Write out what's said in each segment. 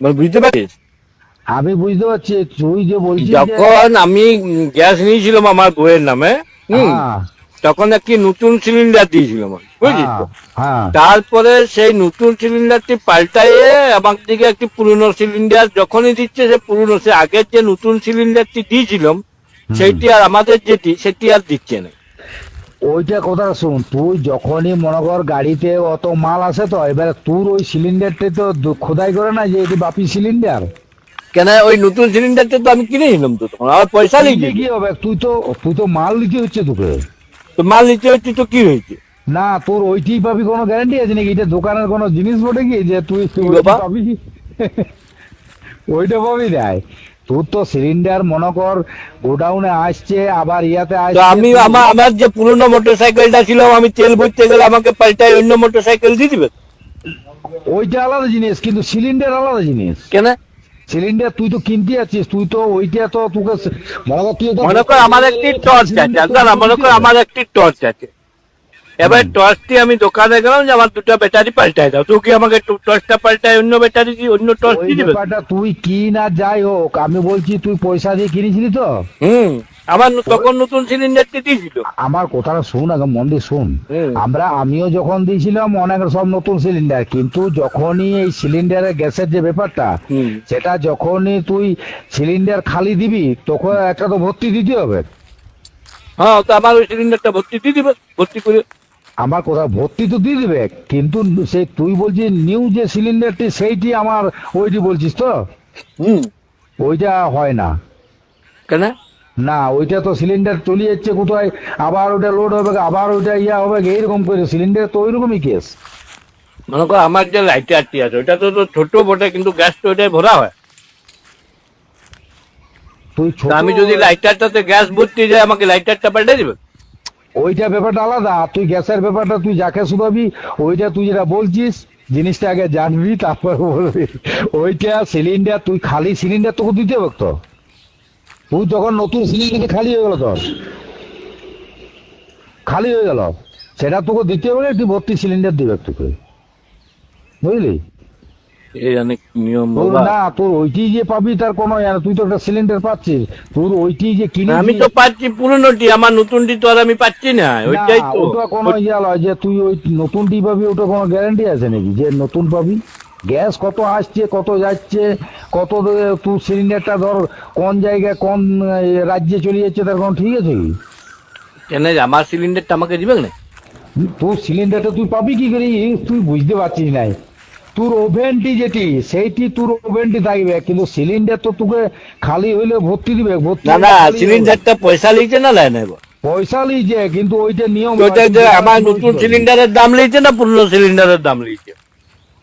মানে বুঝতে পারিস আমি বুঝতে পারছি তুই যে বলছিস যখন আমি গ্যাস নিয়েছিলাম আমার বইয়ের নামে হ্যাঁ, তখন একটি নতুন সিলিন্ডার দিয়েছিলাম বুঝলি? হ্যাঁ, হ্যাঁ। তারপরে সেই নতুন সিলিন্ডারটি পাল্টাইয়ে আমার দিকে একটি পুরনো সিলিন্ডার যখনই দিচ্ছে সে পুরনো সে আগের যে নতুন সিলিন্ডারটি দিয়েছিলাম সেইটি আর আমাদের যেটি সেটি আর দিচ্ছে না। ওইটা কথা শুন তুই যখনই মনে কর গাড়িতে অত মাল আসে তো এবারে তোর ওই সিলিন্ডারটা তো খোদাই করে না যে এটি বাপি সিলিন্ডার কেন ওই নতুন সিলিন্ডারটা তো আমি কিনেছিলাম তো তখন আমার পয়সা নিয়ে কি হবে? তুই তো তুই তো মাল নিতে হচ্ছে তোকে। তো মাল নিতে হচ্ছে তো কি হয়েছে? না তোর ওইটি পাবি কোনো গ্যারান্টি আছে নাকি? এটা দোকানের কোনো জিনিস বটে কি যে তুই? পাবি ওইটা পাবি নাই তোর তো সিলিন্ডার মনে কর গোডাউনে আসছে আবার ইয়াতে আসছে আমি আমার আমার যে পুরনো মোটর সাইকেলটা ছিল আমি তেল ভরতে গেলে আমাকে পাল্টাই অন্য মোটর সাইকেল দিয়ে দিবে? ওইটা আলাদা জিনিস কিন্তু সিলিন্ডার আলাদা জিনিস। কেন? সিলিন্ডার তুই তো কিনতে যাচ্ছিস তুই তো ওইটা তো তোকে মনে কর তুই মনে কর আমার একটি টর্চ আছে মনে কর আমার একটি টর্চ আছে। এবার টর্চটি আমি দোকানে গেলাম যে আমার দুটো ব্যাটারি পাল্টাই দাও। তুই কি আমাকে টু- টর্চটা পাল্টাই অন্য ব্যাটারি দিয়ে অন্য টর্চ দিয়ে দিবে? ব্যাপারটা তুই কি না যাই হোক আমি বলছি তুই পয়সা দিয়ে কিনেছিলি তো? হুম। আমার তখন নতুন সিলিন্ডারটি দিয়েছিল। আমার কথাটা শুন আগে মন দিয়ে শুন। আমরা আমিও যখন দিয়েছিলাম অনেক সব নতুন সিলিন্ডার কিন্তু যখনই এই সিলিন্ডারের গ্যাসের যে ব্যাপারটা সেটা যখনই তুই সিলিন্ডার খালি দিবি তখন একটা তো ভর্তি দিতে হবে। হ্যাঁ তো আমার ওই সিলিন্ডারটা ভর্তি দিয়ে দিবে। ভর্তি করে আমার কথা ভর্তি তো দিয়ে দিবে কিন্তু সেই তুই বলছিস নিউ যে সিলিন্ডারটি সেইটি আমার ওইটি বলছিস তো? হুম। ওইটা হয় না। কেন? না ওইটা তো সিলিন্ডার চলে যাচ্ছে কোথায় আবার ওটা লোড হবে আবার ওইটা ইয়া হবে এইরকম করে সিলিন্ডার তো ওইরকমই কেস মনে কর আমার যে লাইটারটি আছে ওইটা তো ছোট বটে কিন্তু গ্যাস তো ওইটাই ভরা হয়। তুই ছোট আমি যদি লাইটারটাতে গ্যাস ভর্তি যায় আমাকে লাইটারটা পাল্টে দিবে? ওইটা ব্যাপারটা আলাদা। তুই গ্যাসের ব্যাপারটা তুই যাকে শুধাবি ওইটা তুই যেটা বলছিস, জিনিসটা আগে জানবি, তারপর বলবি। ওইটা সিলিন্ডার তুই খালি সিলিন্ডার তোকে দিতে হবে তো। তুই তখন নতুন সিলিন্ডার খালি হয়ে গেল তোর। খালি হয়ে গেল। সেটা তোকে দিতে হবে তুই ভর্তি সিলিন্ডার দিবে তোকে বুঝলি? এই অনেক নিয়ম তোর না তোর ওইটি যে পাবি তার কোনো তুই তো একটা সিলিন্ডার পাচ্ছিস। তোর ওইটি যে কিনে আমি তো পাচ্ছি পুরনোটি আমার নতুনটি তো আর আমি পাচ্ছি না ওইটাই তো। ওটা কোনো ইয়া লয় যে তুই ওই নতুনটি পাবি ওটা কোনো গ্যারান্টি আছে নাকি? যে নতুন পাবি? গ্যাস কত আসছে কত যাচ্ছে কত তুই সিলিন্ডারটা ধর কোন জায়গায় কোন রাজ্যে চলে যাচ্ছে তার কোনো ঠিক আছে কি? কেন আমার সিলিন্ডারটা আমাকে দিবে না তোর সিলিন্ডারটা তুই পাবি কি করে? তুই বুঝতে পারছিস নাই তোর ওভেনটি যেটি সেইটি তোর ওভেনটি থাকবে কিন্তু সিলিন্ডার তো তোকে খালি হইলে ভর্তি দিবে ভর্তি না না সিলিন্ডারটা পয়সা লিখছে না লাই পয়সা লিজে কিন্তু ওইটা নিয়ম আমার নতুন সিলিন্ডারের দাম লিখছে না পুরনো সিলিন্ডারের দাম লিখছে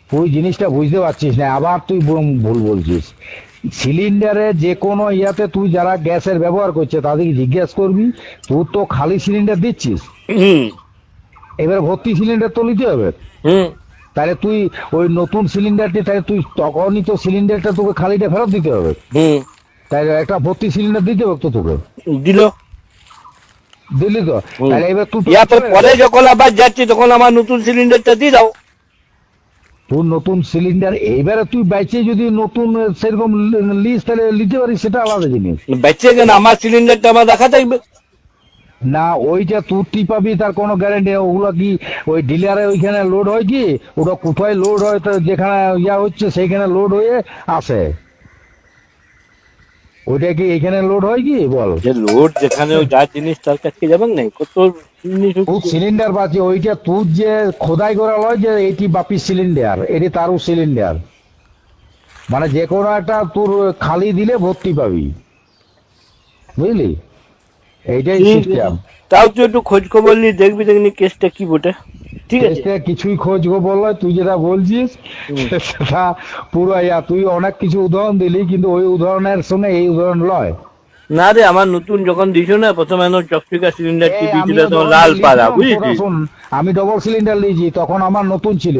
তুই জিনিসটা বুঝতে পারছিস না আবার তুই ভুল- বলছিস। সিলিন্ডারে যে কোনো ইয়াতে তুই যারা গ্যাসের ব্যবহার করছে তাদেরকে জিজ্ঞেস করবি তুই তো খালি সিলিন্ডার দিচ্ছিস? হুম। এবার ভর্তি সিলিন্ডার তো নিতে হবে। হুম। তাহলে তুই ওই নতুন সিলিন্ডারটি তাহলে তুই তখনই তো সিলিন্ডারটা তোকে খালিটা ফেরত দিতে হবে। তাহলে একটা ভর্তি সিলিন্ডার দিতে হবে তো তোকে। দিল। দিলি তো? তাহলে এবার তুই পরে যখন আবার যাচ্ছি তখন আমার নতুন সিলিন্ডারটা দিয়ে দাও। তোর নতুন সিলিন্ডার এবারে তুই বাইচে যদি নতুন সেরকম লিস্ট তাহলে নিতে পারিস সেটা আলাদা জিনিস। বেঁচে কেন? আমার সিলিন্ডারটা আমার দেখা থাকবে। না ওইটা তুই পাবি তার কোনো গ্যারেন্টি ওগুলো কি ওই ডিলারে ওইখানে লোড হয় কি? ওটা কোথায় লোড হয়? তো যেখানে ইয়া হচ্ছে সেইখানে লোড হয়ে আসে। ওইটা কি এখানে লোড হয় কি? বল। যে লোড যেখানে যা জিনিস তার কাছে যাবেন নাই কত সিলিন্ডার পাচ্ছি ওইটা তুই যে খোদাই করা লয় যে এইটি বাপি সিলিন্ডার এটি তারও সিলিন্ডার মানে যে কোনো একটা তোর খালি দিলে ভর্তি পাবি। বুঝলি? এইটাই সিস্টেম তাও তুই একটু খোঁজ খবর নিয়ে দেখবি দেখবি কেসটা কি বটে। ঠিক আছে? কিছুই খোঁজ খবর নয় তুই যেটা বলছিস সেটা পুরো তুই অনেক কিছু উদাহরণ দিলি কিন্তু ওই উদাহরণের সঙ্গে এই উদাহরণ লয়। না রে আমার নতুন যখন দিছো না প্রথমে এনো চকচিকা সিলিন্ডার টিভি ছিল তখন লাল পাড়া বুঝেছিস? আমি ডবল সিলিন্ডার নিয়েছি তখন আমার নতুন ছিল।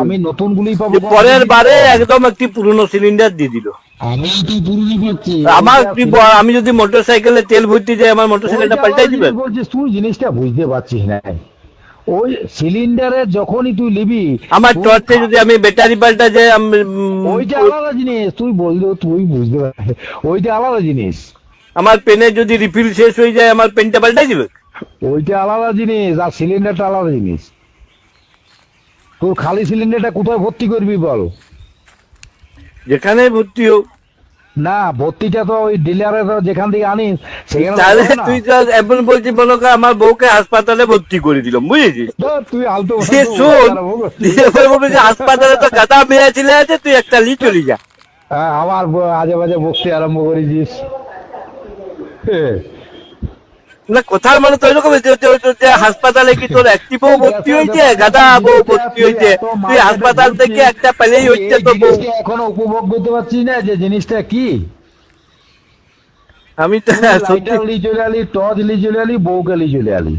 আমি নতুন গুলি পাবো পরের বারে একদম একটি পুরনো সিলিন্ডার দিয়ে দিল। আমি তো পুরনো পাচ্ছি। আমার আমি যদি মোটর সাইকেলে তেল ভর্তি যাই আমার মোটর সাইকেলটা ওইটা পাল্টাই দিবেন? বলছিস তুই জিনিসটা বুঝতে পারছিস না। ওই সিলিন্ডারে যখনই তুই নিবি আমার টর্চে যদি আমি ব্যাটারি পাল্টা যে আমি- ওইটা আলাদা জিনিস তুই বললেও তুই বুঝতে পারবি ওইটা আলাদা জিনিস। আমার পেনে যদি রিফিল শেষ হয়ে যায় আমার পেনটা পাল্টাই দিবে। ওইটা আলাদা জিনিস আর সিলিন্ডারটা আলাদা জিনিস। তোর খালি সিলিন্ডারটা কোথায় ভর্তি করবি বল? যেখানে ভর্তি হোক। না ভর্তিটা তো ওই ডিলারে তো যেখান থেকে আনিস সেখানে তাহলে তুই তো এমন বলছিস মনে কর আমার বউকে হাসপাতালে ভর্তি করে দিলাম বুঝেছিস? তুই আলতো সে শোন বলবি। যে হাসপাতালে তো গাদা মেয়ে ছেলে আছে তুই একটা লি চলি যা। হ্যাঁ, আবার ব- আজে বাজে বকতে আরম্ভ করেছিস। না কোথার মানে তো এরকম হাসপাতালে কি তোর একটি বউ ভর্তি হয়েছে গাদা বউ ভর্তি হয়েছে তুই হাসপাতাল থেকে একটা পেলেই হচ্ছে তো বউ এখনও উপভোগ করতে পারছিস না যে জিনিসটা কি? আমি তো চলে আলি টর্চ লি চলে আলি বউকে লি চলে আলি।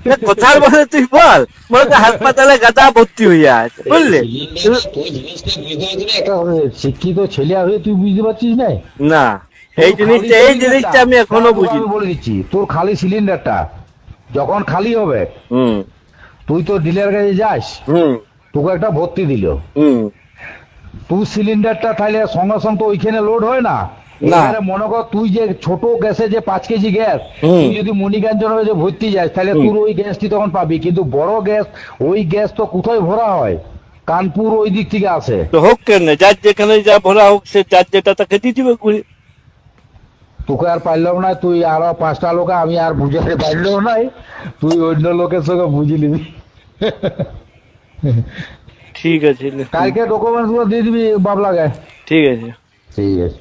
মানে তুই বল মনে কর হাসপাতালে গাদা ভর্তি হইয়া আছে বুঝলি? শিক্ষিত ছেলে হয়ে তুই বুঝতে পারছিস না? না। এই জিনিসটা এই জিনিসটা আমি এখনও বুঝি বলে দিচ্ছি তোর খালি সিলিন্ডারটা যখন খালি হবে তুই তো ডিলার কাছে যাস তোকে একটা ভর্তি দিল। তুই সিলিন্ডারটা তাহলে সঙ্গে সঙ্গে তো ওইখানে লোড হয় না। মনে কর তুই যে ছোট গ্যাসে যে পাঁচ কেজি গ্যাস তুই যদি মণিকাঞ্চন যে ভর্তি যাস তাহলে। তোর ওই গ্যাসটি তখন পাবি। কিন্তু বড় গ্যাস ওই গ্যাস তো কোথায় ভরা হয়? কানপুর ওই দিক থেকে আসে। তো হোক কেন যার যেখানে যা ভরা হোক সে যার যেটা তাকে দিয়ে দিবে ঘুরে তোকে আর পারলাম না তুই আরও পাঁচটা লোক আমি আর বুঝাতে পারলেও নাই তুই অন্য লোকের সঙ্গে বুঝি নিবি ঠিক আছে। কালকে ডকুমেন্টসগুলো দিয়ে দিবি বাবলাকে। ঠিক আছে। ঠিক আছে।